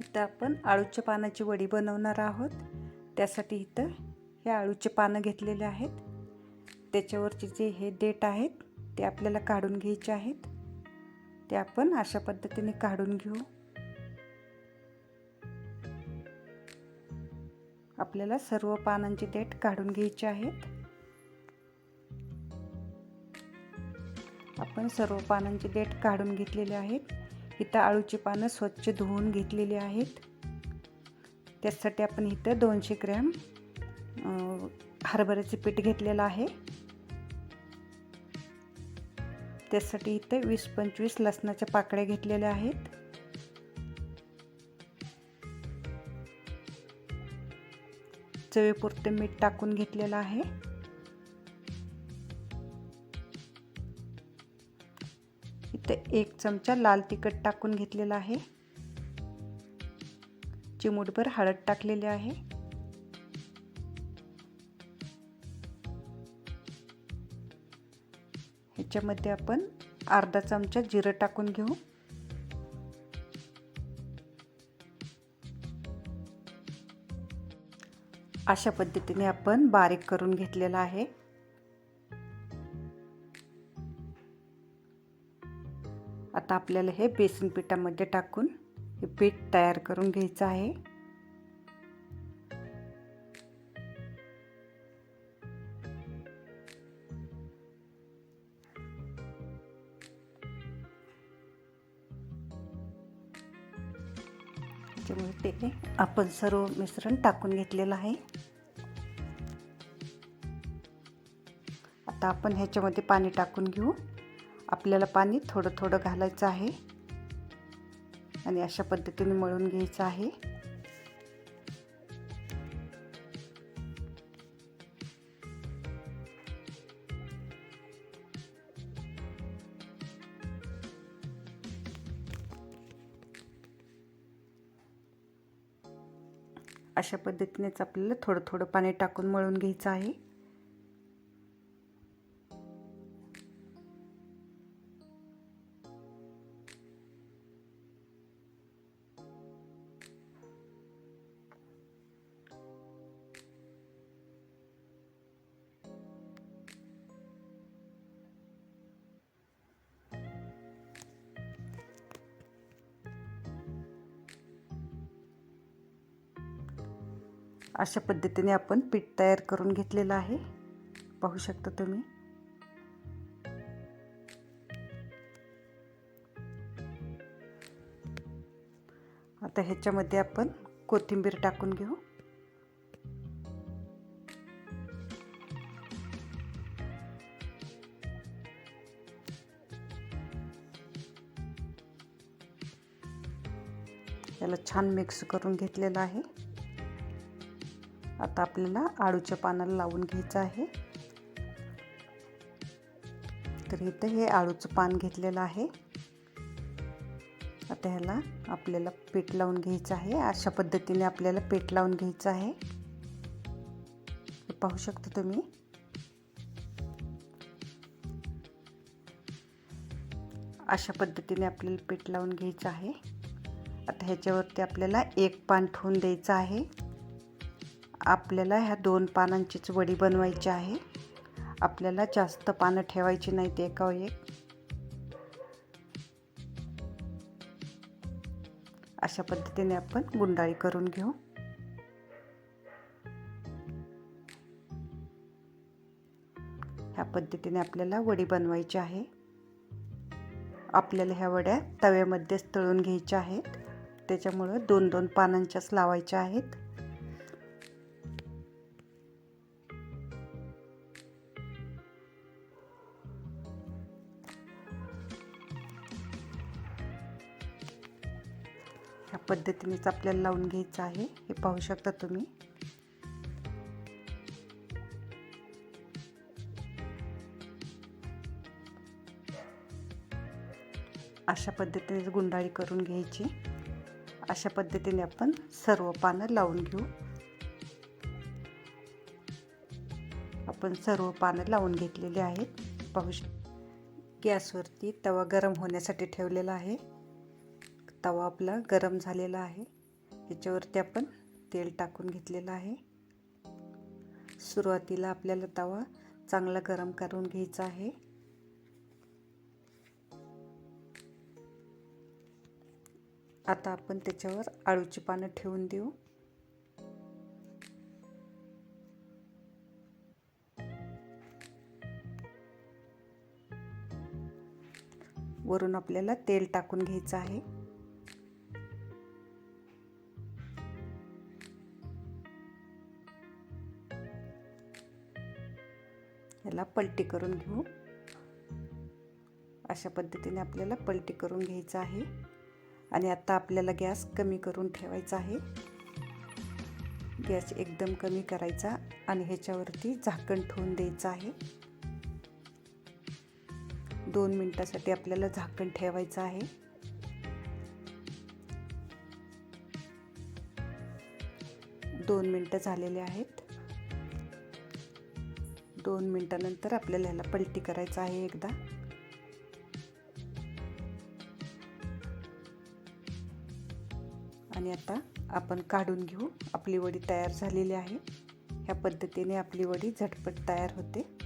इथं आपण आळूच्या पानाची वडी बनवणार आहोत. त्यासाठी इथं हे आळूचे पानं घेतलेले आहेत. त्याच्यावरचे जे हे देठ आहेत ते आपल्याला काढून घ्यायचे आहेत. ते आपण अशा पद्धतीने काढून घेऊ. आपल्याला सर्व पानांचे देठ काढून घ्यायचे आहेत. आपण सर्व पानांचे देठ काढून घेतलेले आहेत. इथं आळूची पानं स्वच्छ धुवून घेतलेली आहेत. त्यासाठी आपण इथं दोनशे ग्रॅम हरभऱ्याचे पीठ घेतलेलं आहे. त्यासाठी इथं वीस पंचवीस लसणाच्या पाकळ्या घेतलेल्या आहेत. चवीपुरते मीठ टाकून घेतलेलं आहे. एक चमचा लाल तिखट टाकून घेतलेला आहे. चिमूटभर हळद टाकलेली आहे. ह्याच्यामध्ये आपण अर्धा चमचा जिरं टाकून घेऊ. अशा पद्धतीने आपण बारीक करून घेतलेला आहे. आता आपल्याला हे बेसन पिठामध्ये टाकून हे पीठ तयार करून घ्यायचं आहे. त्याच्यामुळे ते आपण सर्व मिश्रण टाकून घेतलेलं आहे. आता आपण ह्याच्यामध्ये पाणी टाकून घेऊ. आपल्याला पाणी थोडं थोडं घालायचं आहे. आणि अशा पद्धतीने मळून घ्यायचं आहे. अशा पद्धतीनेच आपल्याला थोडं थोडं पाणी टाकून मळून घ्यायचं आहे. अशा पद्धतीने आपण पीठ तयार करून घेतलेलं आहे. पाहू शकता तुम्ही. आता ह्याच्यामध्ये आपण कोथिंबीर टाकून घेऊ. याला छान मिक्स करून घेतलेलं आहे. आता आपल्याला आळूच्या पानाला लावून घ्यायचं आहे. तर इथं हे आळूचं पान घेतलेलं आहे. आता ह्याला आपल्याला पीठ लावून घ्यायचं आहे. अशा पद्धतीने आपल्याला पीठ लावून घ्यायचं आहे. पाहू शकता तुम्ही. अशा पद्धतीने आपल्याला पीठ लावून घ्यायचं आहे. आता ह्याच्यावरती आपल्याला एक पान ठेवून द्यायचं आहे. आपल्याला ह्या दोन पानांचीच वडी बनवायची आहे. आपल्याला जास्त पानं ठेवायची नाहीत एका एक अशा पद्धतीने आपण गुंडाळी करून घेऊ. ह्या पद्धतीने आपल्याला वडी बनवायची आहे. आपल्याला ह्या वड्या तव्यामध्येच तळून घ्यायच्या आहेत. त्याच्यामुळं दोन दोन पानांच्याच लावायच्या आहेत. ह्या पद्धतीनेच आपल्याला लावून घ्यायचं आहे. हे पाहू शकता तुम्ही. अशा पद्धतीनेच गुंडाळी करून घ्यायची. अशा पद्धतीने आपण सर्व पानं लावून घेऊ. आपण सर्व पानं लावून घेतलेली आहेत. पाहू शक गॅसवरती तवा गरम होण्यासाठी ठेवलेला आहे. तवा आपला गरम झालेला आहे. याच्यावरती आपण तेल टाकून घेतलेलं आहे. सुरुवातीला आपल्याला तवा चांगला गरम करून घ्यायचा आहे. आता आपण त्याच्यावर आळूची पानं ठेवून देऊ. वरून आपल्याला तेल टाकून घ्यायचं आहे. याला पलटी करून घेऊ. अशा पद्धतीने आपल्याला पलटी करून घ्यायचं आहे. आणि आता आपल्याला गॅस कमी करून ठेवायचा आहे. गॅस एकदम कमी करायचा आणि ह्याच्यावरती झाकण ठेवून द्यायचं आहे. दोन मिनटासाठी आपल्याला झाकण ठेवायचं आहे. दोन मिनटं झालेले आहेत. दोन मिनटानंतर आपल्याला ह्याला पलटी करायचं आहे एकदा. आणि आता आपण काढून घेऊ. आपली वडी तयार झालेली आहे. ह्या पद्धतीने आपली वडी झटपट तयार होते.